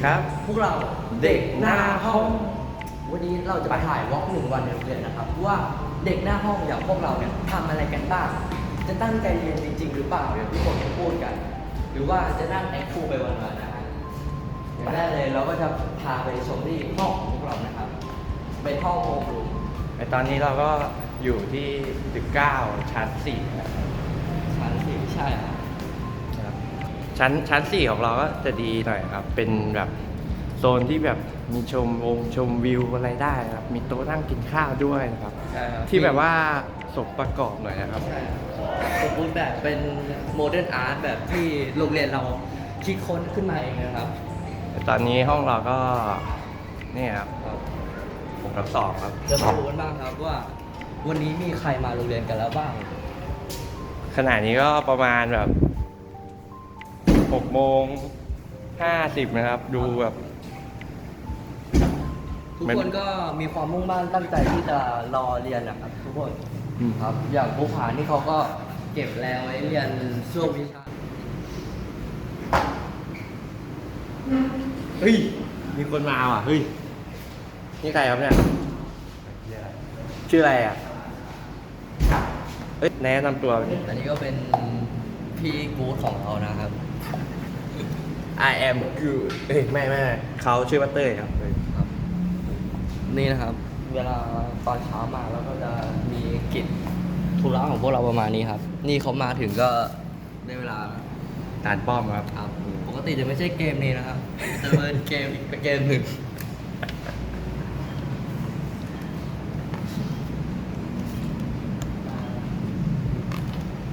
วัสดีครับ พวกเราเด็กหน้าห้อง วันนี้เราจะมาถ่ายวอล์กหนึ่งวันในโรงเรียนนะครับว่าเด็กหน้าห้องอย่างพวกเราเนี่ยทำอะไรกันบ้าง จะตั้งใจเรียนจริง ๆ หรือเปล่าอย่างที่คนเขาพูดกัน หรือว่าจะนั่งแอคคูไปวันๆนะฮะอย่างแรกเลยเราก็จะพาไปชมที่ห้องของพวกเรานะครับ เป็นห้องโฮมรูมในตอนนี้เราก็อยู่ที่ตึก9ชั้น4นะครับชั้นสี่ใช่ครับ ชั้นชั้น4ของเราก็จะดีหน่อยครับ เป็นแบบโซนที่แบบมีชมวงชมวิวอะไรได้ครับ มีโต๊ะนั่งกินข้าวด้วยนะครับ ใช่ครับที่แบบว่าสมประกอบหน่อยนะครับ ใช่สมบูรณ์แบบเป็นโมเดิร์นอาร์ตแบบที่โรงเรียนเราคิดค้นขึ้นมาเองนะครับ ตอนนี้ห้องเราก็นี่ครับผมกับสองครับ จะมาดูกันบ้างครับว่า วันนี้มีใครมาโรงเรียนกันแล้วบ้าง ขณะนี้ก็ประมาณแบบ 6โมง50 นะครับ ดูแบบ ทุกมันคนก็มีความมุ่งมั่นตั้งใจที่จะรอเรียนนะครับ ทุกคนอืม ครับ อย่างภูผานี่เขาก็เก็บแรงไว้เรียนช่วงวิชาเฮ้ย มีคนมาว่ะ เฮ้ย นี่ใครครับเนี่ย ชื่ออะไรอะ เอ้ยแนะนำตัวดิอันนี้ก็เป็นพี่กู๊ดของเรานะครับ I am good เอ้ยไม่ไม่เขาชื่อว่าเต้ยครับเต้ยครับ นี่นะครับ เวลาตอนเช้ามาแล้วก็จะมีกิจธุระของพวกเราประมาณนี้ครับ นี่เขามาถึงก็ได้เวลาตานป้อมครับ ครับ ปกติจะไม่ใช่เกมนี้นะครับ จะเป็นเกมอีกเกมหนึ่ง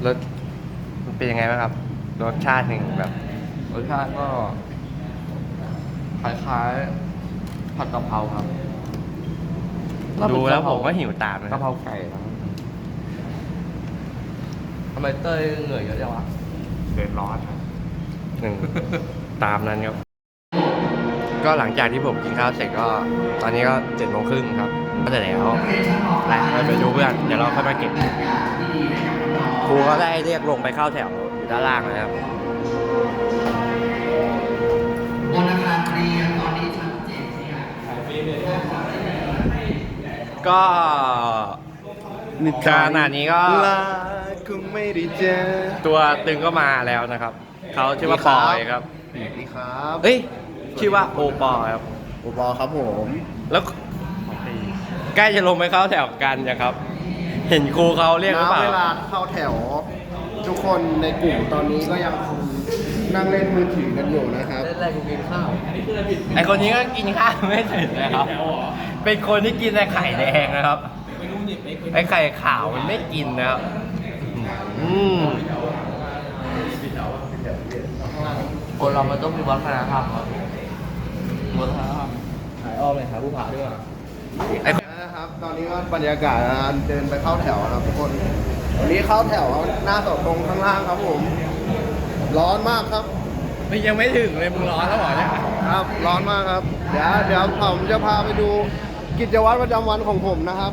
รสมันเป็นยังไงบ้างครับ รสชาติหนึ่งแบบร สชาติก็คล้ายๆผัดกะเพราครับดูแล้วผมก็หิวตามนะกะเพราไก่ครับทำไมเต้ยเหนื่อยเยอะจังวะเดือดร้อนครับหนึ่งตามนั้นครับ ก็หลังจากที่ผมกินข้าวเสร็จก็ ตอนนี้ก็เจ็ดโมงครึ่งครับ ก็จะแล้วไปไปไปดูเพื่อน เดี๋ยวเราค่อยมาเก็บครูก็ได้เรียกลงไปเข้าแถวอยู่ด้านล่างนะครับ ก็ขนาดนี้ก็ ลาคงไม่ได้เจอตัวตึงก็มาแล้วนะครับ เขาชื่อว่าปอยครับ สวัสดีครับเอ้ย ชื่อว่าโอปอครับ โอปอครับผม แล้วใกล้จะลงไปเข้าแถวกันนะครับ เห็นครูเขาเรียกหรือเปณล่า เวลาเข้าแถว ทุกคนในกลุ่มตอนนี้ก็ยังคงนั่งเล่นมือถือกันอยู่นะครับเล่นอะไรกูกินข้าวไอคนนี้ก็กินข้าวไม่เสร็จนะครับ เป็นคนที่กินแต่ไข่แดงนะครับไอไข่ขาวมันไม่กินนะครับ อืมคนเรามันต้องมีวัฒนธรรมครับวัฒนธรรมหายอ้อมเลยครับผู้ผาด้วย ไอ้นะครับ ตอนนี้ก็บรรยากาศการเดินไปเข้าแถวนะครับทุกคน วันนี้เข้าแถวหน้าเสาตรงข้างล่างครับผม ร้อนมากครับไม่ยังไม่ถึงเลยมึงร้อนแล้วเหรอเนี่ย ครับ ร้อนมากครับ เดี๋ยวเดี๋ยวผมจะพาไปดู กิจวัตรประจำวันของผมนะครับ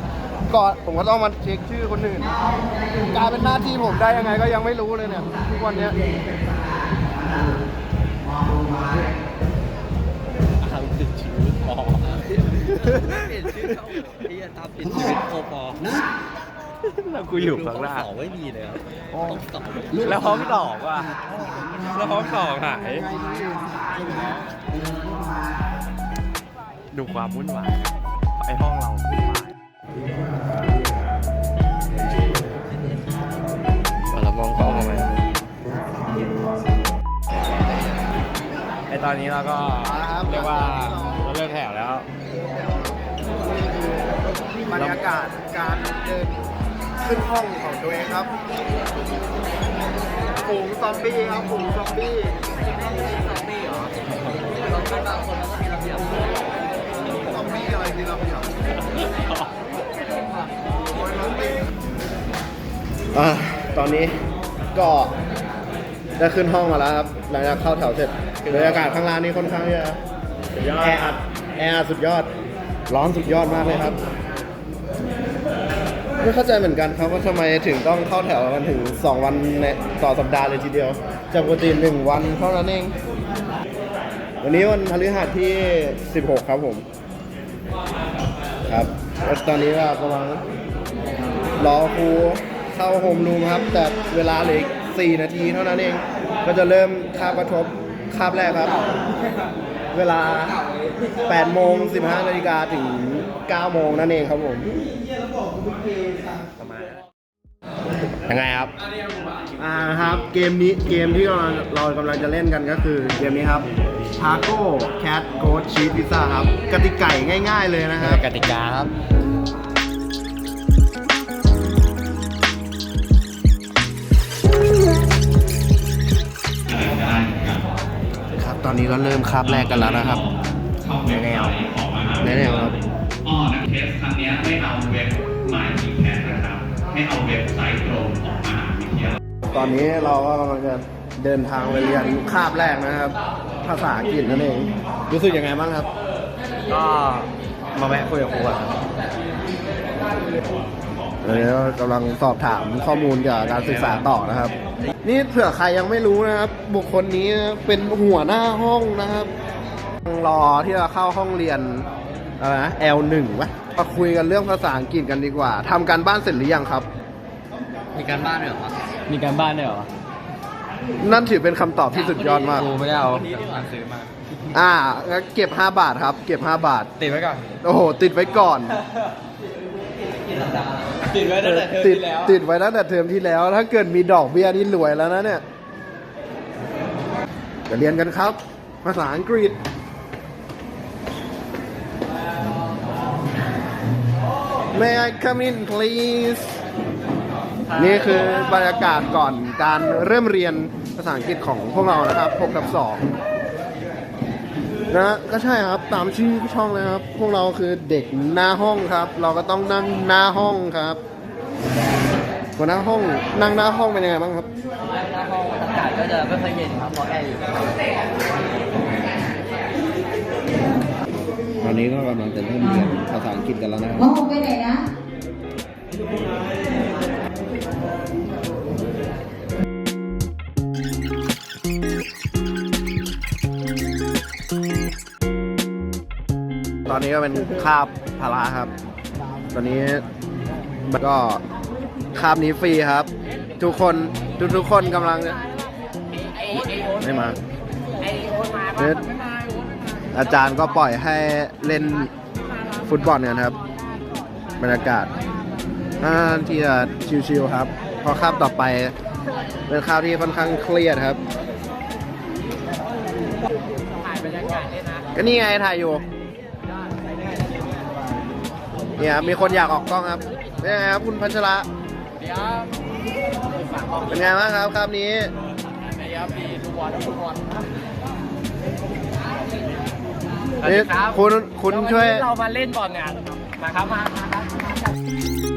ก่อนผมก็ต้องมาเช็คชื่อคนอื่นกลายเป็นหน้าที่ผมได้ยังไงก็ยังไม่รู้เลยเนี่ยทุกวันเนี้ยทำติดชีวิตปอเปลี่ยนชื่อเขาที่จะตามติดชีวิตโอปอแล้วกูอยู่ข้างล่างสองไม่ดีเลยครับต้องสองแล้วห้องสองว่ะแล้วห้องสองหายดูความวุ่นวายครับ ไอห้องเราวุ่นวายเรามองกล้องทำไมไอตอนนี้เราก็เรียกว่าเราเลิกแถวแล้วบรรยากาศการเดินขึ้นห้องของตัวเองครับฝูงซอมบี้ครับฝูงซอมบี้ซอมบี้เหรอเราเป็นบางคนเราก็มีระเบียบซ อมบี้อะไรที่เราไม่อยากอ่าตอนนี้ก็ได้ขึ้นห้องมาแล้วครับหลังจากเข้าแถวเสร็จบรรยากาศข้างล่างนี่ค่อนข้างที่จะแออัดแออัดสุดยอด ร้อนสุดยอดมากเลยครับ ไม่เข้าใจเหมือนกันครับว่าทำไมถึงต้องเข้าแถวกันถึง 2 วันในต่อสัปดาห์เลยทีเดียว จากปกติหนึ่งวันเท่านั้นเอง วันนี้วันพฤหัสที่ 16 ครับผม ครับตอนนี้ก็ประมาณรอครูเข้าโฮมรูมครับ แต่เวลาเหลืออีก4นาทีเท่านั้นเอง ก็จะเริ่มคาบกระทบคาบแรกครับ เวลา8โมง15นาฬิกาถึง9โมงนั่นเองครับผม ยังไงครับ อ่าครับเกมนี้เกมที่เราเรากำลังจะเล่นกันก็คือเกมนี้ครับ Taco Cat Goat Cheese Pizza ครับกติกาง่าย ๆเลยนะครับกติกาครับครับ ตอนนี้ก็เริ่มคาบแรกกันแล้วนะครับแนวแนวแนวครับอ๋อนักเทสครั้งเนี้ยไม่เอาเว็บมา เอาเว็บไซต์ตรงของมหาวิทยาลัยตอนนี้เราก็กำลังจะเดินทางไปเรียนคาบแรกนะครับ ภาษาอังกฤษนั่นเอง รู้สึกยังไงบ้างครับ ก็มาแวะคุยกับครูอะครับเออกำลังสอบถามข้อมูลเกี่ยวกับการศึกษาต่อนะครับ นี่เผื่อใครยังไม่รู้นะครับ บุคคลนี้เป็นหัวหน้าห้องนะครับรอที่จะเข้าห้องเรียน อะไรนะ L1 วะมาคุยกันเรื่องภาษาอังกฤษกันดีกว่าทำการบ้านเสร็จหรือยังครับ มีการบ้านด้วยเหรอครับมีการบ้านด้วยเหรอนั่นถือเป็นคำตอบที่สุดยอดมากครูไม่ได้เอาหนังสือมาอ่างั้นเก็บ 5 บาทครับ เก็บ 5 บาท ติดไว้ก่อนโอ้โห ติดไว้ก่อน ติดไว้ตั้งแต่เทอมติดที่แล้วติดไว้ตั้งแต่เทอมที่แล้ว ถ้าเกิดมีดอกเบี้ยนี่รวยแล้วนะเนี่ยจะเรียนกันครับ ภาษาอังกฤษ May I come in please นี่คือบรรยากาศก่อนการเริ่มเรียนภาษาอังกฤษของพวกเรานะครับ6กับ2นะก็ใช่ครับตามชื่อช่องเลยครับ พวกเราคือเด็กหน้าห้องครับ เราก็ต้องนั่งหน้าห้องครับหัวหน้าห้องนั่งหน้าห้องเป็นยังไงบ้างครับหน้าห้องอากาศก็จะไม่ค่อยเย็นครับเพราะแอร์อยู่ ตอนนี้ก็กำลังจะเริ่มเรียนภาษาอังกฤษกันแล้วนะครับมองไปไหนนะตอนนี้ก็เป็นคาบพละครับ ตอนนี้มันก็คาบนี้ฟรีครับ ทุกคนทุกทุกคนกำลังไม่มาเนี่ย อาจารย์ก็ปล่อยให้เล่นฟุตบอลเนี่ยนครับ บรรยากาศน่าที่จะชิวๆครับพราะคาบต่อไปเป็นคาบที่ค่อนข้างเครียดครับก็นี่ไงถ่ายอยู่เนี่ยมีคนอยากออกกล้องครับเป็นไงครับคุณพัชระเป็นไงบ้างครับครับนี้นี่ คุณคุณช่วย เรามาเล่นบอลเนี่ยมาครับมามาครับ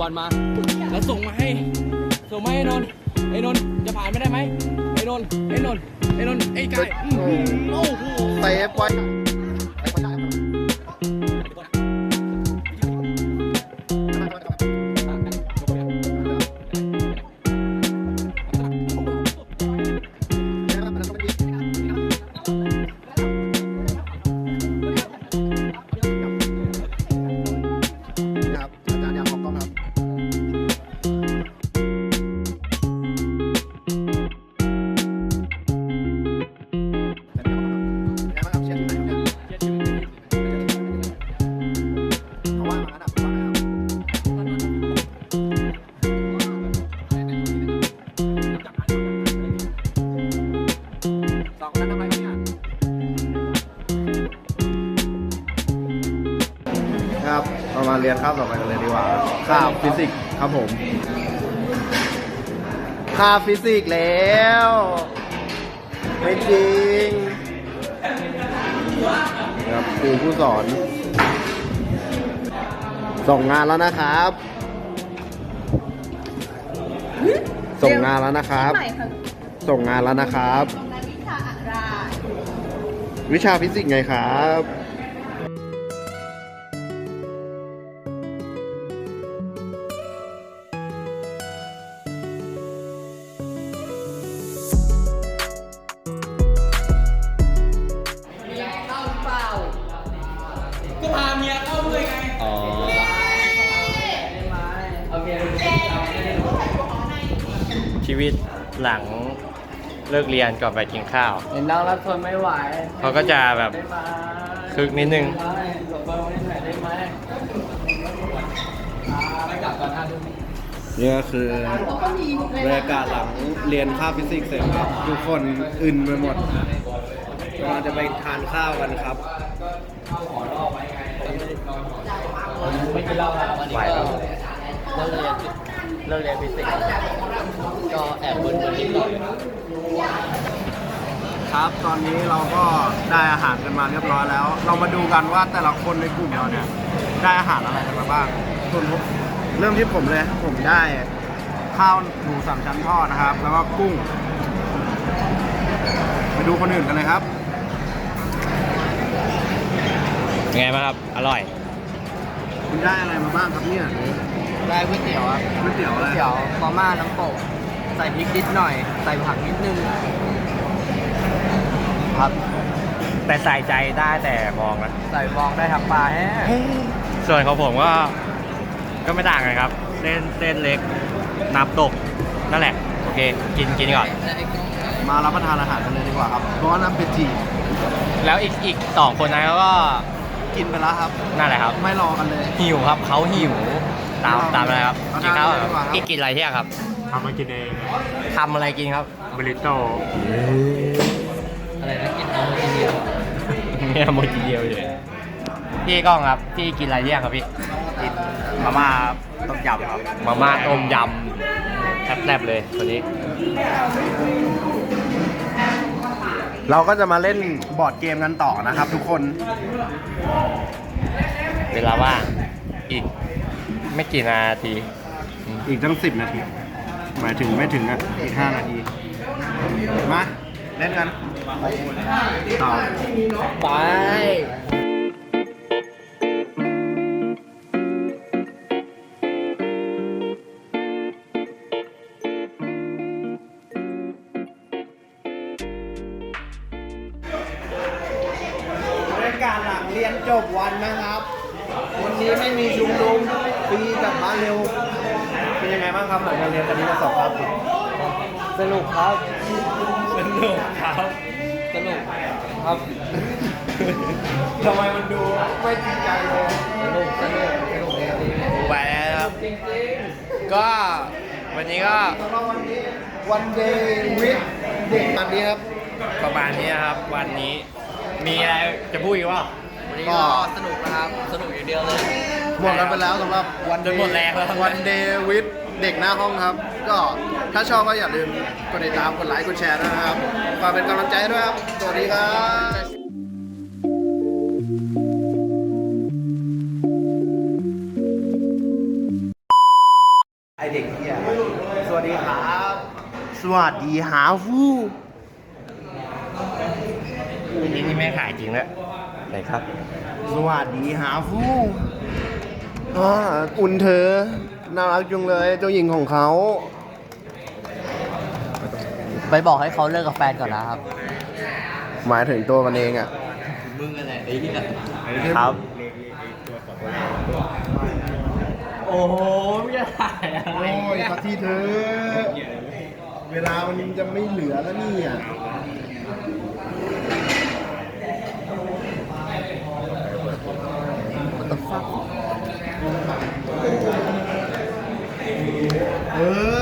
บอลมา แล้วส่งมาให้ คาบต่อไปกันเลยดีกว่าคาบฟิสิกส์ครับผมคาบฟิสิกส์แล้ว ไม่จริงครับครูผู้สอน ส่งงานแล้วนะครับ ส่งงานแล้วนะครับ ใหม่ค่ะส่งงานแล้วนะครับตรงนั้นวิชาอะไร วิชาฟิสิกส์ไงครับ ชีวิตหลังเลิกเรียนก่อนไปกินข้าว เห็นน้องรับทนไม่ไหวเขาก็จะแบบได้ไหมคึกนิดนึง ได้ส่งเบอร์มาให้หน่อยได้ไหมไม่กลับก่อนห้าทุ่มนี่ก็คือบรรยากาศหลังเรียนภาพฟิสิกส์เสร็จครับ ทุกคนอึนไปหมดเราจะไปทานข้าวกันครับไม่กินเหล้าแล้ววันนี้ไหวก็ปะเลิกเรียน เลิกเรียนฟิสิกส์ก็แอบเบิร์นๆนิดหน่อยครับ ตอนนี้เราก็ได้อาหารกันมาเรียบร้อยแล้ว เรามาดูกันว่าแต่ละคนในกลุ่มเราเนี่ยได้อาหารอะไรกันมาบ้างส่วนผมเริ่มที่ผมเลย ผมได้ข้าวหมูสามชั้นทอดนะครับ แล้วก็กุ้ง ไปดูคนอื่นกันเลยครับเป็นไงบ้างครับ อร่อย คุณได้อะไรมาบ้างครับเนี่ย ได้ก๋วยเตี๋ยวครับก๋วยเตี๋ยวอะไรก๋วยเตี๋ยวมาม่าน้ำตกใส่พริกนิดหน่อย ใส่ผักนิดนึง ครับ แต่ใส่ใจได้แต่มองนะใส่ฟองได้ทั้งปลาแห้งส่วนของผมก็ ก็ไม่ต่างกันครับ เส้นเส้นเล็กน้ำตก นั่นแหละ โอเค กินกินก่อน มารับประทานอาหารกันเลยดีกว่าครับ ร้อนน้ำเป็ดจีแล้วอีกอีกสองคนนั้นเขาก็กินไปแล้วครับ นั่นแหละครับ ไม่รอกันเลย หิวครับเขาหิว ตามตามอะไรครับเอากินข้าวทานเลยดีกว่าครับกินกินอะไรเที่ยงครับทำมากินเองทำอะไรกินครับบริโต้อะไรนะกินเอาทีเดียวเนี่ยหมดทีเดียวเลยพี่ก้องครับพี่กินอะไรเที่ยงครับพี่กินมาม่าต้มยำครับมาม่าต้มยำแซ่บๆเลยวันนี้ เราก็จะมาเล่นบอร์ดเกมกันต่อนะครับทุกคน เวลาว่างอีก ไม่กี่นาที อีกตั้งสิบนาที หมายถึงไม่ถึงอะ อีกห้านาที มา เล่นกันต่อไปกาศหลังเรียนจบวันนะครับ วันนี้ไม่มีชุมนุม ฟรีกลับบ้านเร็ว เป็นยังไงบ้างครับหลังการเรียนตอนนี้มาสอบครับสนุกครับ สนุกครับสนุกครับทำไมมันดูไม่จริงใจเลยสนุกสนุกสนุกเลยครับไปแล้วครับ ก็วันนี้ก็สำหรับวันนี้วันเดย์วิดเด็กวันนี้ครับ ประมาณนี้นะครับ วันนี้มีอะไรจะพูดอีกว่าวันนี้ก็สนุกนะครับ สนุกอย่างเดียวเลย หมดกันไปแล้วสำหรับวันจนหมดแรงแล้ว วันเดย์วิดเด็กหน้าห้องครับ ก็ถ้าชอบก็อย่าลืมกดติดตามกดไลค์กดแชร์ด้วยนะครับฝากเป็นกำลังใจด้วยครับ สวัสดีครับไอเด็กเฮียสวัสดีครับ สวัสดีหาฟูนี่นี่ไม่ขายจริงแล้วไหนครับ สวัสดีหาฟู อ่าอุ่นเธอ น่ารักจุงเลยเจ้าหญิงของเขา ไปบอกให้เขาเลิกกับแฟนก่อนนะครับ หมายถึงตัวมันเองอะ มึงอะไรไอ้เหี้ยครับ โอ้โหไม่จะถ่ายอะไรโอ้ยสักทีเธอ เวลามันจะไม่เหลือแล้วเนี่ย เฮ้